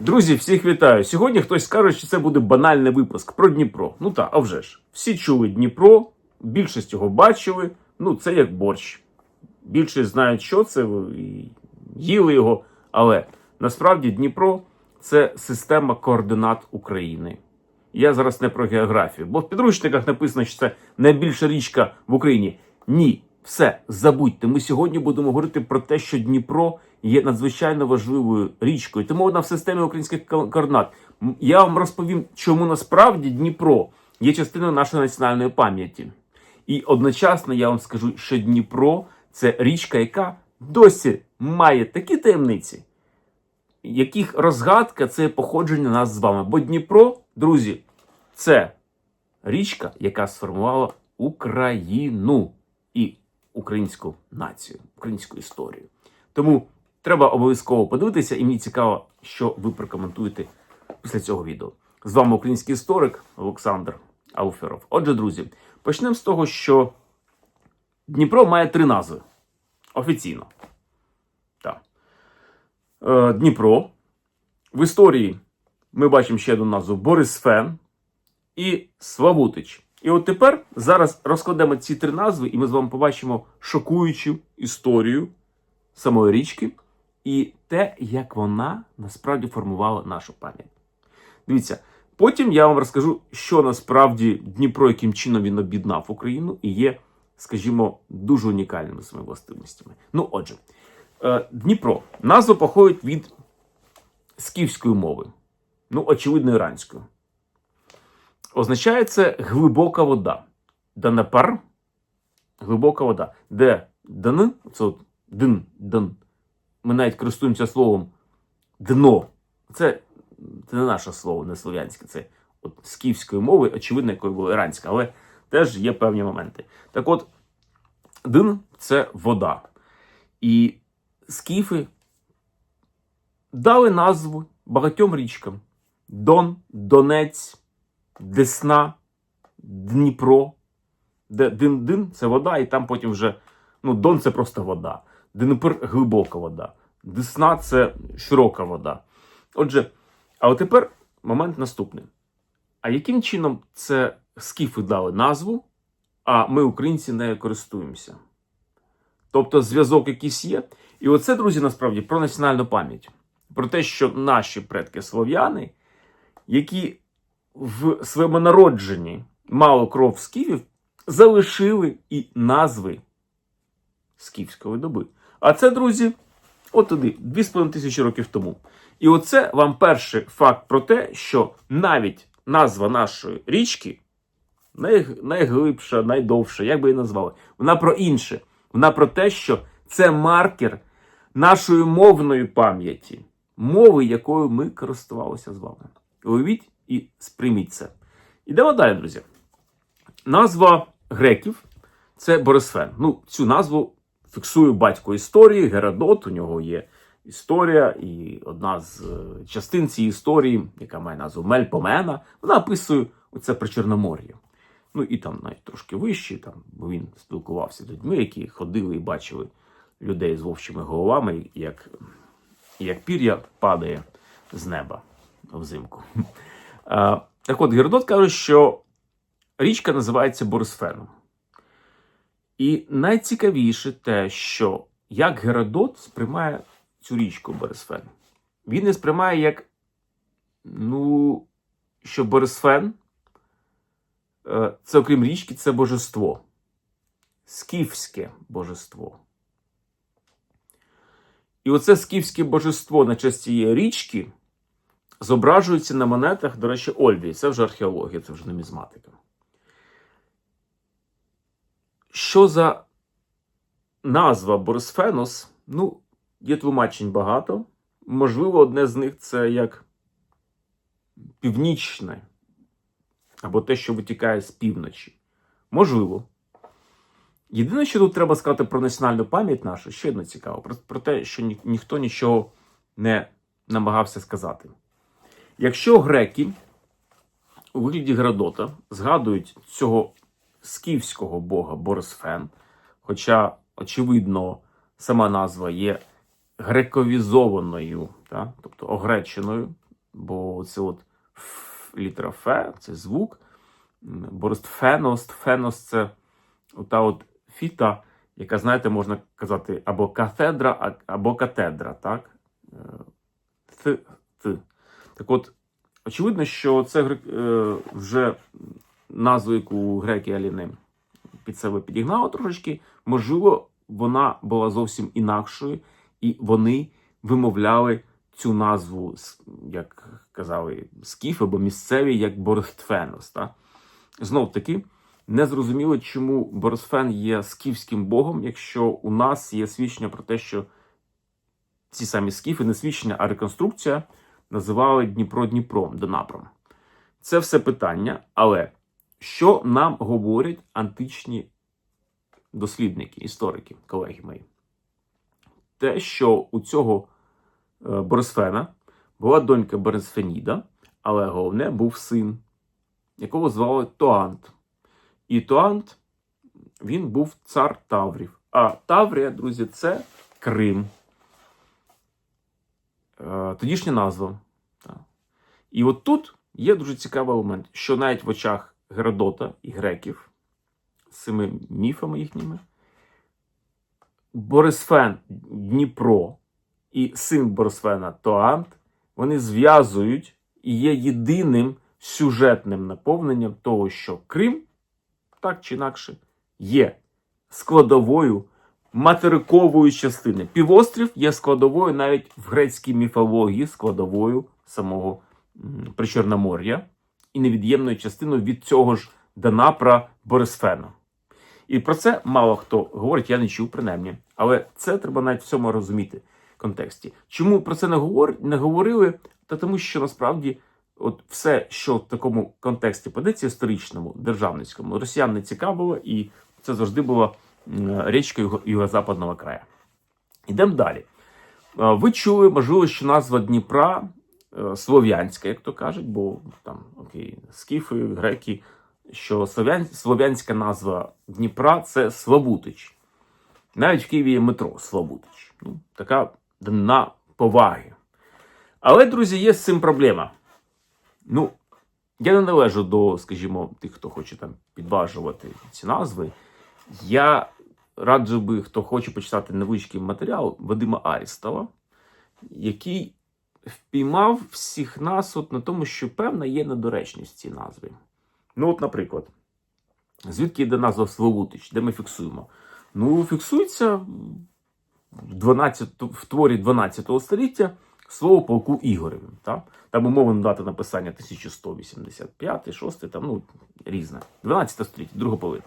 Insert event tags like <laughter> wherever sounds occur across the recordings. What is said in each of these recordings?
Друзі, всіх вітаю. Сьогодні хтось скаже, що це буде банальний випуск про Дніпро. Ну так, а вже ж. Всі чули Дніпро, більшість його бачили. Ну, це як борщ. Більшість знають, що це, і їли його. Але насправді Дніпро це система координат України. Я зараз не про географію, бо в підручниках написано, що це найбільша річка в Україні. Ні, все, забудьте. Ми сьогодні будемо говорити про те, що Дніпро є надзвичайно важливою річкою. Тому вона в системі українських ко- координат. Я вам розповім, чому насправді Дніпро є частиною нашої національної пам'яті. І одночасно я вам скажу, що Дніпро це річка, яка досі має такі таємниці, яких розгадка це походження нас з вами. Бо Дніпро, друзі, це річка, яка сформувала Україну і українську націю, українську історію. Тому треба обов'язково подивитися, і мені цікаво, що ви прокоментуєте після цього відео. З вами український історик Олександр Ауферов. Отже, друзі, почнемо з того, що Дніпро має три назви офіційно. Так. Е, Дніпро. В історії ми бачимо ще одну назву Борисфен і Славутич. І от тепер зараз розкладемо ці три назви, і ми з вами побачимо шокуючу історію самої річки і те, як вона насправді формувала нашу пам'ять. Дивіться, потім я вам розкажу, що насправді Дніпро, яким чином він об'єднав Україну і є, скажімо, дуже унікальними своїми властивостями. Ну, отже, е, Дніпро. Назва походить від скіфської мови, ну, очевидно, іранської. Означає це глибока вода. Данапар глибока вода. Де дн, це от дн, дн. Ми навіть користуємося словом дно. Це, це не наше слово, не слов'янське. Це от скіфської мови, очевидно, якою була іранська, але теж є певні моменти. Так от, дн це вода. І скіфи дали назву багатьом річкам: Дон, Донець, Десна, Дніпро. Де дин-дин це вода, і там потім вже ну, Дон це просто вода. Дніпр глибока вода. Десна це широка вода. Отже, а тепер момент наступний. А яким чином це скіфи дали назву, а ми, українці, нею користуємося? Тобто зв'язок якийсь є. І оце, друзі, насправді про національну пам'ять. Про те, що наші предки слов'яни, які в своєму народженні мало кров скіфів, залишили і назви скіфської доби. А це, друзі, от туди, 2,5 тисячі років тому. І оце вам перший факт про те, що навіть назва нашої річки най, найглибша, найдовша, як би її назвали, вона про інше. Вона про те, що це маркер нашої мовної пам'яті, мови, якою ми користувалися з вами. Уявіть і сприйміть це. Ідемо далі, друзі. Назва греків це Борисфен. Ну, цю назву фіксує батько історії, Геродот. У нього є історія, і одна з е, частин цієї історії, яка має назву Мельпомена, вона описує оце Причорномор'я. Ну і там навіть трошки вище, там, бо він спілкувався з людьми, які ходили і бачили людей з вовчими головами, як, як пір'я падає з неба взимку. <laughs> Так от, Геродот каже, що річка називається Борисфеном. І найцікавіше те, що як Геродот сприймає цю річку Борисфен. Він не сприймає як, ну, що Борисфен е, це, окрім річки, це божество. Скіфське божество. І оце скіфське божество на цієї річки зображується на монетах, до речі, Ольвії. Це вже археологія, це вже нумізматика. Що за назва Борисфенос? Ну, є тлумачень багато. Можливо, одне з них це як північне, або те, що витікає з півночі. Можливо. Єдине, що тут треба сказати про національну пам'ять нашу, ще одне цікаво, про, про те, що ні, ніхто нічого не намагався сказати. Якщо греки у вигляді Геродота згадують цього скіфського бога Борисфен, хоча, очевидно, сама назва є грековізованою, та, тобто огреченою бо це от ф, літера Ф, це звук. Борстфеност, феност це ота от фіта, яка, знаєте, можна казати або катедра, а- або катедра, так? Е, Т, т. Так от, очевидно, що це е, вже назву, яку греки Аліни під себе підігнали трошечки, можливо, вона була зовсім інакшою, і вони вимовляли цю назву, як казали, скіф або місцеві, як Борстфенос. Знов таки, не зрозуміло, чому Борисфен є скіфським богом, якщо у нас є свідчення про те, що ці самі скіфи, не свідчення, а реконструкція називали Дніпро Дніпром, Донапром. Це все питання, але що нам говорять античні дослідники, історики, колеги мої? Те, що у цього е, Борисфена була донька Борисфеніда, але головне був син, якого звали Тоант. І Туант, він був цар Таврів. А Таврія, друзі, це Крим. Е, Тодішня назва. І от тут є дуже цікавий елемент, що навіть в очах Геродота і греків з цими міфами їхніми, Борисфен Дніпро і син Борисфена Тоант, вони зв'язують і є єдиним сюжетним наповненням того, що Крим так чи інакше, є складовою материкової частини. Півострів є складовою навіть в грецькій міфології, складовою самого Причорномор'я і невід'ємною частиною від цього ж Данапра Борисфена. І про це мало хто говорить, я не чув принаймні. Але це треба навіть в цьому розуміти контексті. Чому про це не, говор... не говорили? Та тому, що насправді от все, що в такому контексті подається історичному, державницькому, росіян не цікавило, і це завжди була річка Юго- Юго-Западного краю. Ідемо далі. Ви чули, можливо, що назва Дніпра слов'янська, як то кажуть, бо там окей, скіфи, греки, що слов'ян... слов'янська назва Дніпра це Славутич. Навіть в Києві є метро Славутич. Ну, така дана поваги. Але, друзі, є з цим проблема. Ну, я не належу до, скажімо, тих, хто хоче там підважувати ці назви. Я раджу би, хто хоче почитати невеличкий матеріал Вадима Арістова, який впіймав всіх нас от на тому, що певна є недоречність цій назві. Ну, от, наприклад, звідки йде назва Славутич, де ми фіксуємо? Ну, фіксується в 12, в творі 12 століття слово полку Ігоревим. Так? Там умовна дата написання 1185, 6, там, ну, різне. 12 століття, друга половина.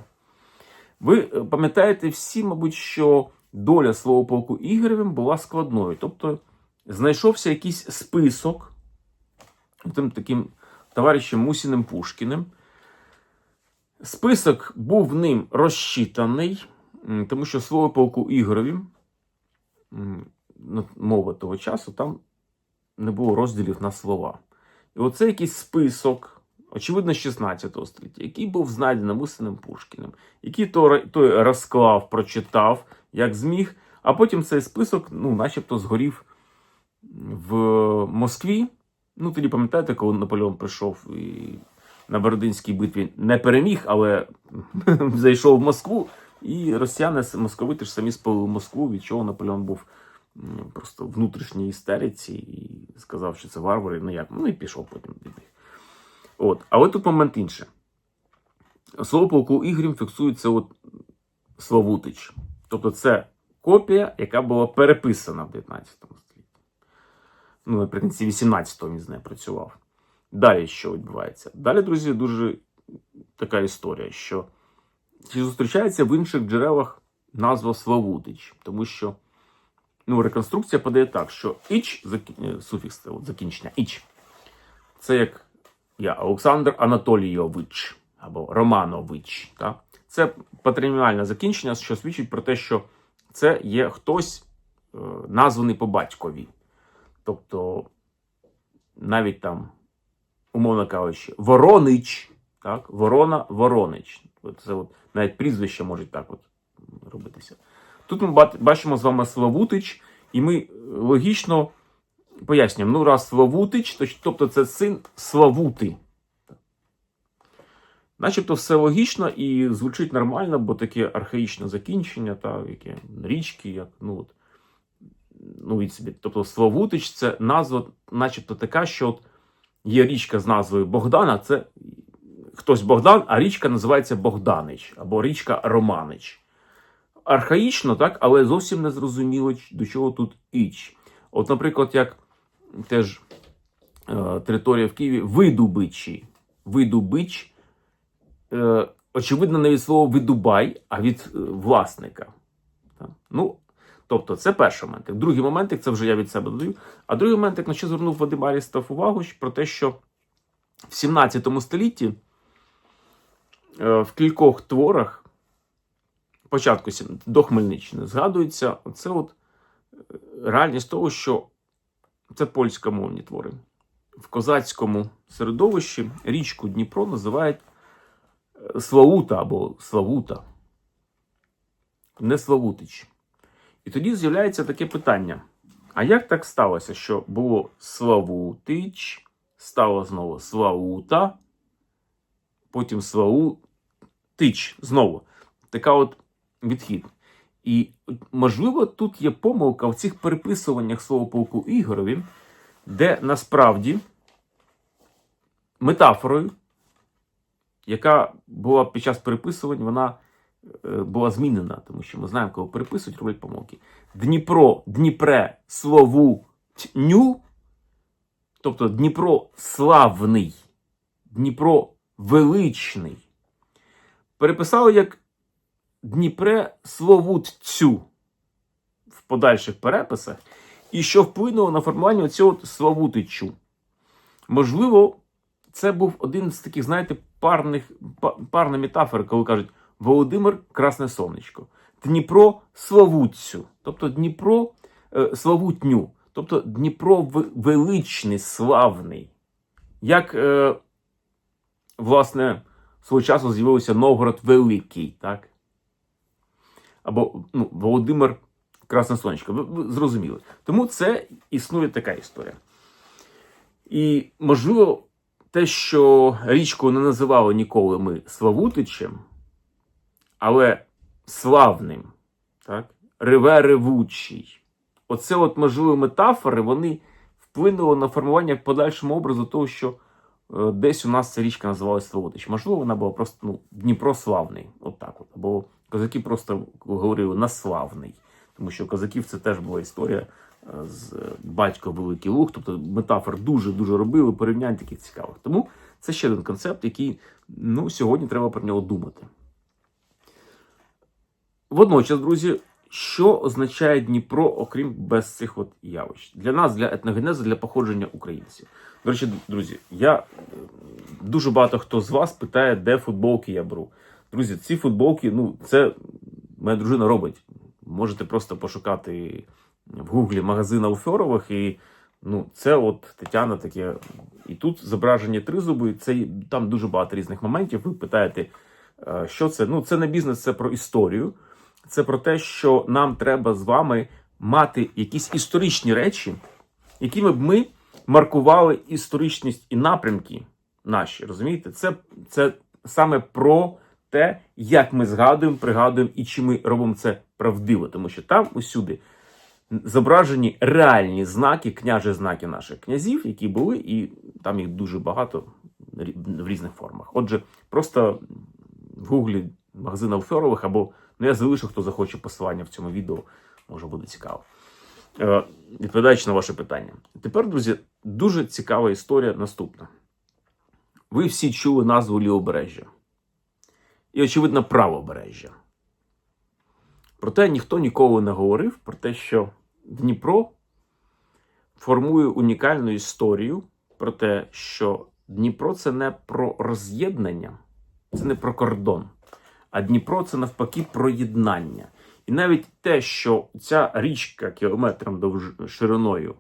Ви е, пам'ятаєте всі, мабуть, що доля свого полку Ігоревим була складною. Тобто знайшовся якийсь список тим таким товаришем Мусіним Пушкіним. Список був ним розчитаний, тому що слово полку ну, мова того часу, там не було розділів на слова. І оце якийсь список, очевидно, 16 століття, який був знайдений Мусиним Пушкіним, який то- той розклав, прочитав, як зміг, а потім цей список, ну, начебто, згорів в Москві. Ну, тоді пам'ятаєте, коли Наполеон прийшов і на Бородинській битві не переміг, але <laughs> зайшов в Москву, і росіяни, московити ж самі спалили Москву, від чого Наполеон був просто внутрішній істериці і сказав, що це варвари. Ну як, ну і пішов потім від них. От. Але тут момент інший. Слово полку Ігорем фіксується от Славутич. Тобто це копія, яка була переписана в 19 столітті. Ну, наприкінці 18-го він з нею працював. Далі що відбувається? Далі, друзі, дуже така історія, що зустрічається в інших джерелах назва Славутич, тому що ну, реконструкція подає так, що іч, е, суфікс закінчення, іч, це як я, Олександр Анатолійович або Романович. Так? Це патріархальне закінчення, що свідчить про те, що це є хтось е, названий по батькові. Тобто, навіть там, умовно кажучи, Воронич, так? Ворона Воронич. Це от, навіть прізвище може так от робитися. Тут ми бачимо з вами Славутич, і ми е, логічно пояснюємо, ну раз Славутич, тобто це син Славути. Начебто все логічно і звучить нормально, бо таке архаїчне закінчення, та, яке річки, як, ну от, ну, від собі. Тобто Славутич це назва, начебто така, що от є річка з назвою Богдана, це хтось Богдан, а річка називається Богданич або річка Романич. Архаїчно, так, але зовсім не зрозуміло, до чого тут іч. От, наприклад, як теж е, територія в Києві Видубичі. Видубич, е, очевидно, не від слова видубай, а від е, власника. Так. Ну, тобто, це перший момент. Другий момент, це вже я від себе додаю. А другий момент, на що звернув Вадим Арістов увагу, про те, що в 17 столітті е, в кількох творах, початку до Хмельниччини, згадується це от е, реальність того, що це польськомовні твори. В козацькому середовищі річку Дніпро називають е, Славута або Славута, не Славутич. І тоді з'являється таке питання: а як так сталося, що було Славутич, стало знову Славута, потім Славутич знову. Така от відхід. І можливо, тут є помилка в цих переписуваннях свого полку Ігорові, де насправді метафорою, яка була під час переписувань, вона була змінена, тому що ми знаємо, коли переписують, роблять помилки. Дніпро, Дніпре, Слову, Тню, тобто Дніпро славний, Дніпро величний. Переписали як Дніпре Словутцю в подальших переписах, і що вплинуло на формування цього Славутичу. Можливо, це був один з таких, знаєте, парних, па- парна метафора, коли кажуть Володимир Красне Сонечко, Дніпро Славутцю, тобто Дніпро е, Славутню, тобто Дніпро величний, славний. Як, е, власне, свого часу з'явився Новгород Великий, так? Або ну, Володимир Красне Сонечко. Ви, ви зрозуміли. Тому це існує така історія. І, можливо, те, що річку не називали ніколи ми Славутичем, але славним, так? реве ревучий. Оце, от, можливо, метафори, вони вплинули на формування подальшому образу того, що е, десь у нас ця річка називалась Славутич. Можливо, вона була просто ну, Дніпро славний. От так от. Або козаки просто говорили наславний. Тому що козаків це теж була історія е, з е, батько Великий Луг. Тобто метафор дуже-дуже робили, порівнянь таких цікавих. Тому це ще один концепт, який ну, сьогодні треба про нього думати. Водночас, друзі, що означає Дніпро, окрім без цих от явищ? Для нас, для етногенезу, для походження українців. До речі, друзі, я е, дуже багато хто з вас питає, де футболки я беру. Друзі, ці футболки, ну, це моя дружина робить. Можете просто пошукати в гуглі магазин Алфьорових, і ну, це от Тетяна таке. І тут зображені тризуби, це там дуже багато різних моментів. Ви питаєте, е, що це? Ну, це не бізнес, це про історію. Це про те, що нам треба з вами мати якісь історичні речі, якими б ми маркували історичність і напрямки наші. Розумієте? Це, це саме про те, як ми згадуємо, пригадуємо і чи ми робимо це правдиво, тому що там усюди зображені реальні знаки, княжі знаки наших князів, які були, і там їх дуже багато в різних формах. Отже, просто в гуглі магазин Алферових або ну я залишу, хто захоче посилання в цьому відео, може буде цікаво. Е, відповідаючи на ваше питання. Тепер, друзі, дуже цікава історія наступна. Ви всі чули назву Лівобережжя. І, очевидно, правобережжя. Проте ніхто ніколи не говорив про те, що Дніпро формує унікальну історію про те, що Дніпро це не про роз'єднання, це не про кордон, а Дніпро це навпаки про єднання. І навіть те, що ця річка кілометром довж- шириною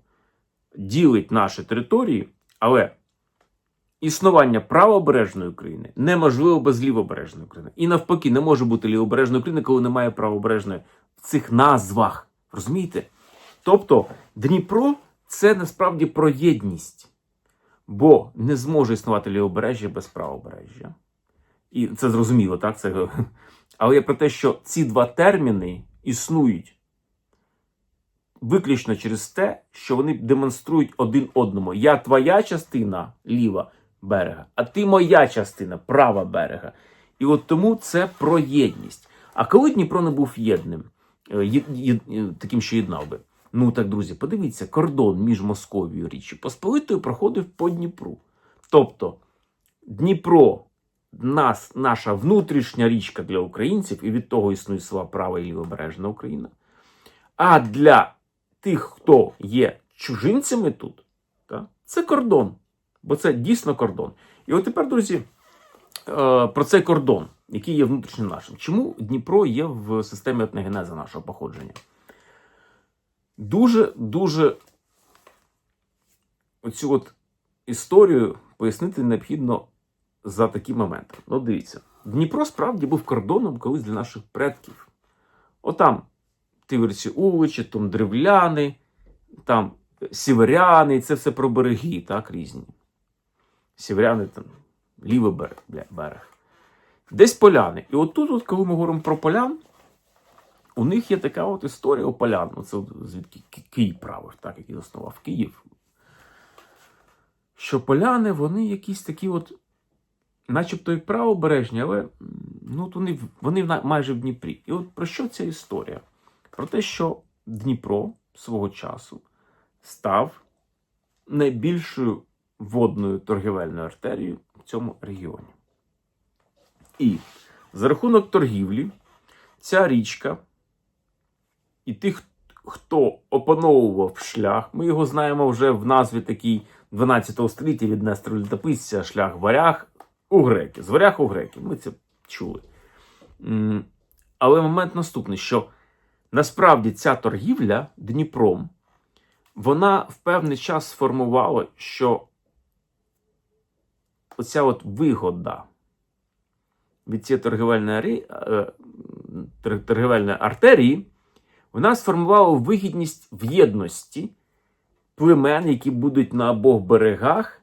ділить наші території, але існування правобережної України неможливо без лівобережної України. І навпаки, не може бути лівобережної України, коли немає правобережної в цих назвах. Розумієте? Тобто Дніпро це насправді про єдність. Бо не зможе існувати лівобережжя без правобережжя. І це зрозуміло, так? Це... Але я про те, що ці два терміни існують виключно через те, що вони демонструють один одному. Я твоя частина ліва берега, а ти моя частина права берега. І от тому це про єдність. А коли Дніпро не був єдним, е, е, таким, що єднав би. Ну так, друзі, подивіться, кордон між Московією і Річчю Посполитою проходив по Дніпру. Тобто Дніпро нас, наша внутрішня річка для українців, і від того існує села права і лівобережна Україна. А для тих, хто є чужинцями тут, та, це кордон. Бо це дійсно кордон. І от тепер, друзі, е, про цей кордон, який є внутрішнім нашим. Чому Дніпро є в системі етногенезу нашого походження? Дуже дуже оцю от історію пояснити необхідно за такі моменти. Ну, дивіться, Дніпро справді був кордоном колись для наших предків. Отам Тиверці Уличі, там древляни, там сіверяни, це все про береги, так, різні. Сіверяни там лівий берег, берег. Десь поляни. І отут, от, коли ми говоримо про полян, у них є така от історія у полян. Ну, це звідки Київ правив, так, який заснував Київ. Що поляни, вони якісь такі от, начебто і правобережні, але ну, вони, вони майже в Дніпрі. І от про що ця історія? Про те, що Дніпро свого часу став найбільшою водною торгівельною артерією в цьому регіоні. І за рахунок торгівлі ця річка і тих, хто опановував шлях, ми його знаємо вже в назві такій 12 століття від Нестора Літописця, шлях варяг у греки. З варяг у греки. Ми це чули. Але момент наступний, що насправді ця торгівля Дніпром, вона в певний час сформувала, що оця от вигода від цієї торгівельної, е, торгівельної артерії, вона сформувала вигідність в єдності племен, які будуть на обох берегах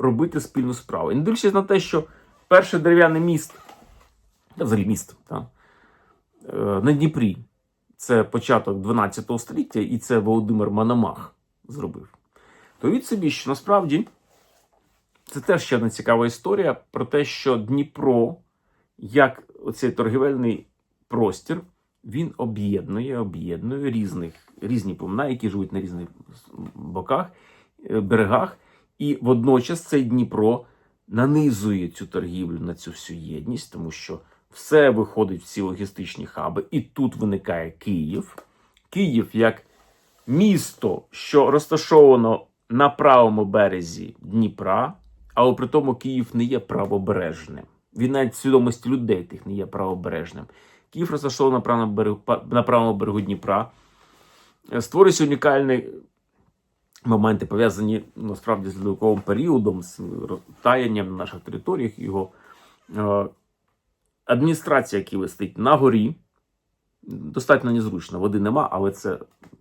робити спільну справу. І не дивлячись на те, що перший дерев'яний міст, взагалі міст, та, е, на Дніпрі, це початок 12 століття, і це Володимир Мономах зробив. То від собі, що насправді це теж ще одна цікава історія про те, що Дніпро, як оцей торгівельний простір, він об'єднує, об'єднує різних, різні племена, які живуть на різних боках, е, берегах. І водночас цей Дніпро нанизує цю торгівлю на цю всю єдність, тому що все виходить в ці логістичні хаби, і тут виникає Київ. Київ як місто, що розташовано на правому березі Дніпра, але при тому Київ не є правобережним. Він навіть свідомості людей тих не є правобережним. Київ розташований на правому берегу, на правому берегу Дніпра. Е, Створюються унікальні моменти, пов'язані насправді з ледовиковим періодом, з таянням на наших територіях. Його е, адміністрація Києва стоїть на горі. Достатньо незручно, води нема, але це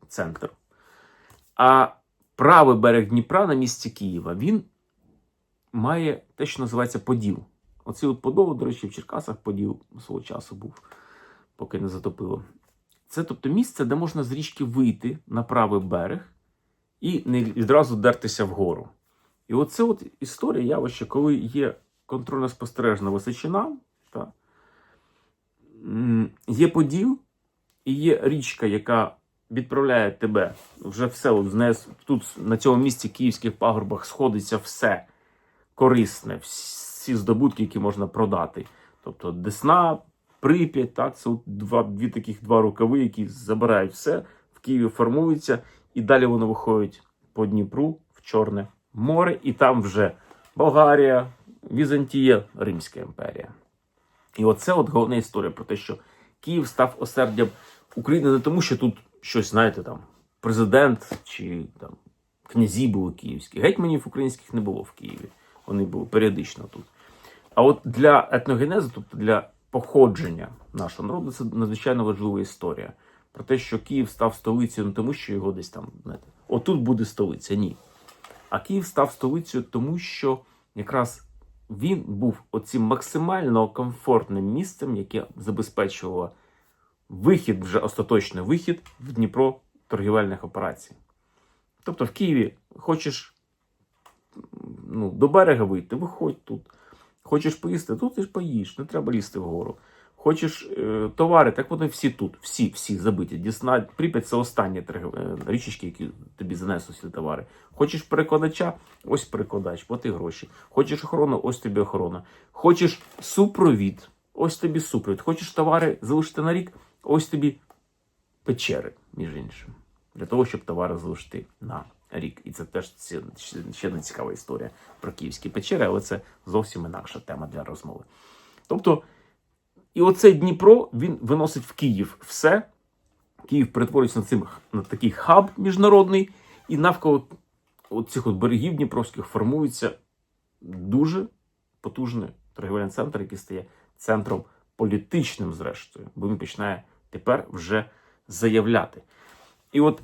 центр. А правий берег Дніпра на місці Києва він має те, що називається Поділ. Оцей от Подол, до речі, в Черкасах Поділ свого часу був, поки не затопило. Це тобто місце, де можна з річки вийти на правий берег і не відразу дертися вгору. І оце от історія явище, коли є контрольно-спостережна височина, та, є поділ, і є річка, яка відправляє тебе вже все. От, тут на цьому місці київських пагорбах сходиться все корисне, всі здобутки, які можна продати. Тобто Десна, Прип'ять, так, це от два, дві таких два рукави, які забирають все, в Києві формуються, і далі воно виходить по Дніпру в Чорне море, і там вже Болгарія, Візантія, Римська імперія. І оце от головна історія про те, що Київ став осердям України не тому, що тут щось, знаєте, там президент чи там князі були київські. Гетьманів українських не було в Києві. Вони були періодично тут. А от для етногенезу, тобто для походження нашого народу, це надзвичайно важлива історія. Про те, що Київ став столицею не тому, що його десь там, знаєте, отут буде столиця. Ні. А Київ став столицею тому, що якраз він був оцим максимально комфортним місцем, яке забезпечувало вихід, вже остаточний вихід в Дніпро торгівельних операцій. Тобто в Києві хочеш ну, до берега вийти, виходь тут. Хочеш поїсти, тут ти ж поїш, не треба лізти вгору. Хочеш е, товари, так вони всі тут, всі, всі забиті. Дісна, Прип'ять це останні торгів- е, річечки, які тобі занесуть всі товари. Хочеш перекладача, ось перекладач, плати гроші. Хочеш охорону, ось тобі охорона. Хочеш супровід, ось тобі супровід. Хочеш товари залишити на рік, ось тобі печери, між іншим. Для того, щоб товари залишити на рік. І це теж ще, одна цікава історія про київські печери, але це зовсім інакша тема для розмови. Тобто, і оцей Дніпро він виносить в Київ все. Київ перетворюється на, цим, на такий хаб міжнародний, і навколо цих берегів Дніпровських формується дуже потужний торгівельний центр, який стає центром політичним, зрештою, бо він починає тепер вже заявляти. І от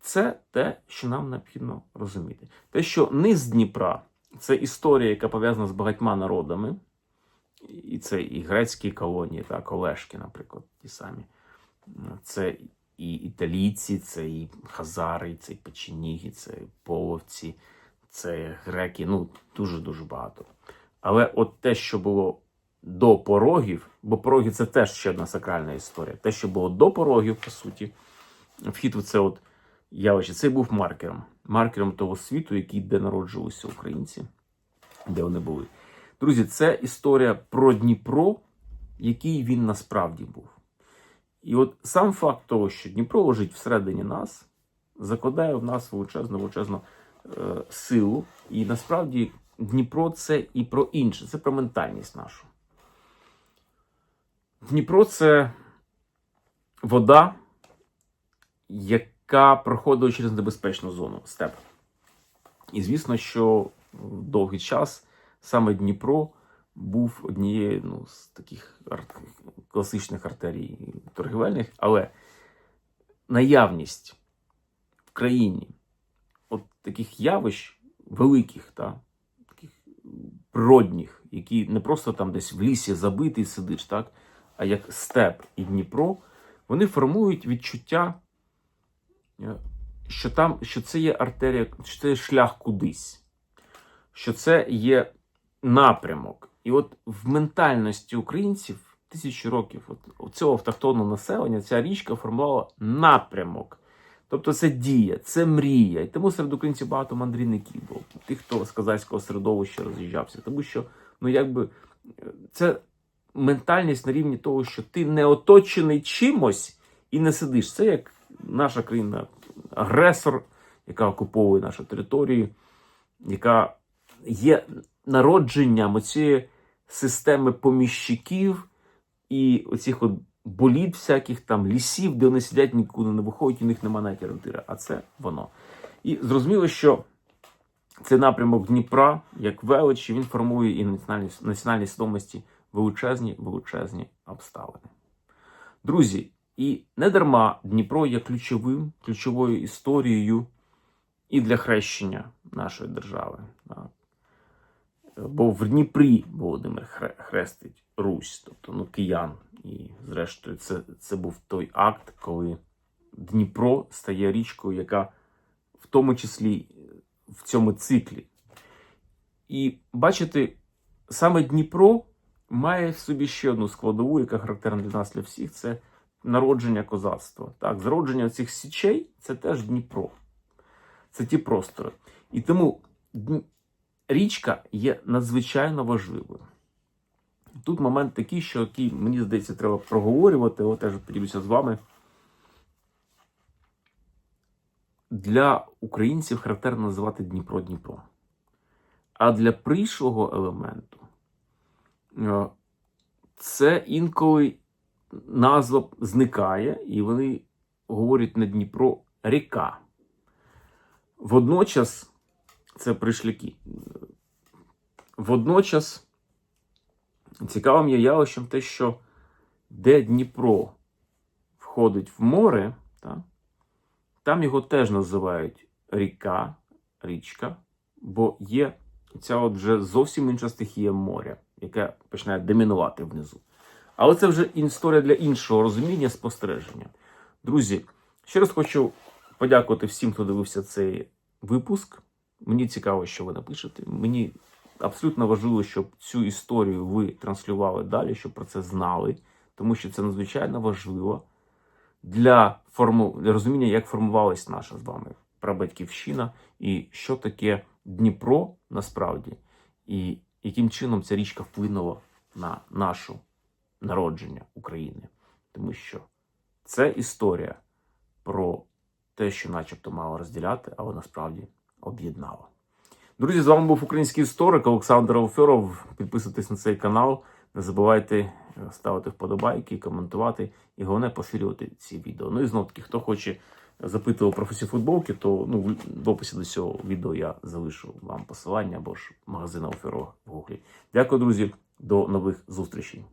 це те, що нам необхідно розуміти. Те, що низ Дніпра це історія, яка пов'язана з багатьма народами, і це і грецькі колонії, так, Олешки, наприклад, ті самі. Це і італійці, це і хазари, це і печеніги, це і половці, це греки, ну дуже-дуже багато. Але от те, що було до порогів, бо пороги це теж ще одна сакральна історія. Те, що було до порогів, по суті, вхід в це от явище, це був маркером. Маркером того світу, який де народжувалися українці, де вони були. Друзі, це історія про Дніпро, який він насправді був. І от сам факт того, що Дніпро лежить всередині нас, закладає в нас величезну величезну е, силу. І насправді Дніпро це і про інше, це про ментальність нашу. Дніпро це вода, яка проходила через небезпечну зону степ. І звісно, що довгий час саме Дніпро був однією ну, з таких ар- класичних артерій торгівельних, але наявність в країні от таких явищ великих, та, таких природних, які не просто там десь в лісі забитий сидиш, так, а як степ і Дніпро, вони формують відчуття, е, що там, що це є артерія, що це є шлях кудись, що це є напрямок. І от в ментальності українців тисячі років от, цього автохтонного населення ця річка формувала напрямок. Тобто це дія, це мрія. І тому серед українців багато мандрівників було, тих, хто з казацького середовища роз'їжджався. Тому що, ну якби е, це ментальність на рівні того, що ти не оточений чимось і не сидиш. Це як наша країна агресор, яка окуповує нашу територію, яка є народженням оцієї системи поміщиків і оцих от боліт всяких там лісів, де вони сидять, нікуди не виходять, у них немає навіть орієнтира. А це воно. І зрозуміло, що цей напрямок Дніпра, як величі, він формує і національні, національній свідомості величезні, величезні обставини. Друзі, і не дарма Дніпро є ключовим, ключовою історією і для хрещення нашої держави. Бо в Дніпрі Володимир хрестить Русь, тобто ну, киян. І, зрештою, це, це був той акт, коли Дніпро стає річкою, яка в тому числі в цьому циклі. І бачите, саме Дніпро має в собі ще одну складову, яка характерна для нас для всіх: це народження козацтва. Так, зародження цих січей це теж Дніпро. Це ті простори. І тому річка є надзвичайно важливою. Тут момент такий, що який, мені здається, треба проговорювати, от теж поділюся з вами. Для українців характерно називати Дніпро Дніпро. А для прийшлого елементу е, це інколи назва зникає, і вони говорять на Дніпро ріка. Водночас це пришляки. Водночас цікавим є явищем те, що де Дніпро входить в море, та, там його теж називають ріка, річка, бо є ця от вже зовсім інша стихія моря, яка починає домінувати внизу. Але це вже історія для іншого розуміння, спостереження. Друзі, ще раз хочу подякувати всім, хто дивився цей випуск. Мені цікаво, що ви напишете. Мені абсолютно важливо, щоб цю історію ви транслювали далі, щоб про це знали, тому що це надзвичайно важливо для, форму... розуміння, як формувалась наша з вами прабатьківщина, і що таке Дніпро насправді, і яким чином ця річка вплинула на нашу народження України. Тому що це історія про те, що начебто мало розділяти, але насправді об'єднала. Друзі, з вами був український історик Олександр Алферов. Підписуйтесь на цей канал. Не забувайте е, ставити вподобайки, коментувати і головне поширювати ці відео. Ну і знов таки, хто хоче запитував про всі футболки, то ну, в описі до цього відео я залишу вам посилання або ж магазин Алферова в гуглі. Дякую, друзі, до нових зустрічей.